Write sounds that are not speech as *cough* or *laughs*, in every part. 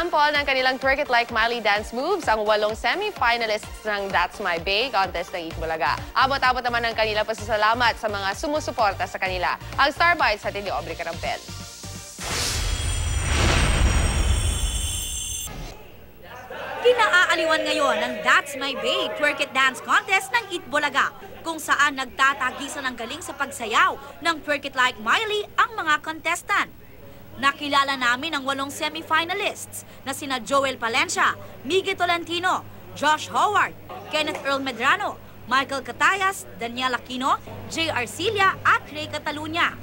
Nagsample ng kanilang Twerk It Like Miley dance moves ang walong semi-finalists ng That's My Bay contest ng Eat Bulaga. Abot-abot naman ang kanilang pasasalamat sa mga sumusuporta sa kanila. Ang Star Bites sa ni Aubrey Carampel. Kinaaaliwan ngayon ng That's My Bay Twerk It Dance Contest ng Itbulaga kung saan nagtatagisan ng galing sa pagsayaw ng Twerk It Like Miley ang mga contestant. Nakilala namin ang walong semi-finalists na sina Joel Palencia, Miggy Tolentino, Josh Howard, Kenneth Earl Medrano, Michael Catayas, Daniel Aquino, J. Arcilia at Ray Catalunya.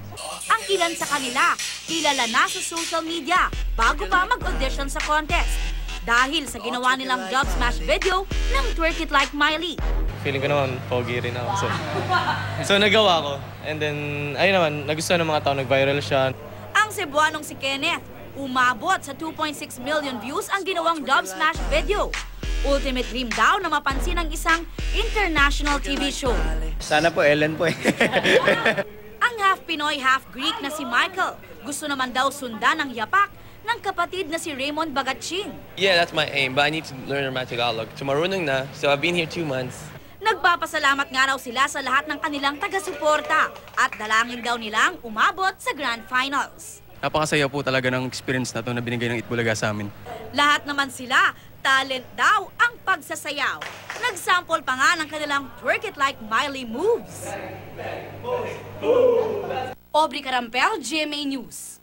Ang ilan sa kanila, kilala na sa social media bago pa mag-audition sa contest dahil sa ginawa nilang dub smash video ng Twerk It Like Miley. Feeling ko naman, pogi rin ako. So, so nagawa ko. And then, ayun naman, nagustuhan ng mga tao, nag-viral siya. Ang Cebuanong si Kenneth, umabot sa 2.6 million views ang ginawang dub smash video. Ultimate dream daw na mapansin ang isang international TV show. Sana po Ellen po eh. *laughs* Ang half Pinoy, half Greek na si Michael, gusto naman daw sundan ang yapak ng kapatid na si Raymond Bagatching. Yeah, that's my aim, but I need to learn my Tagalog. So marunong na, so I've been here two months. Nagpapasalamat nga raw sila sa lahat ng kanilang taga-suporta at dalangin daw nilang umabot sa Grand Finals. Napakasaya po talaga ng experience na to na binigay ng Itbulaga sa amin. Lahat naman sila, talent daw ang pagsasayaw. Nagsample pa nga ng kanilang Twerk It Like Miley moves. Aubrey Carampel, GMA News.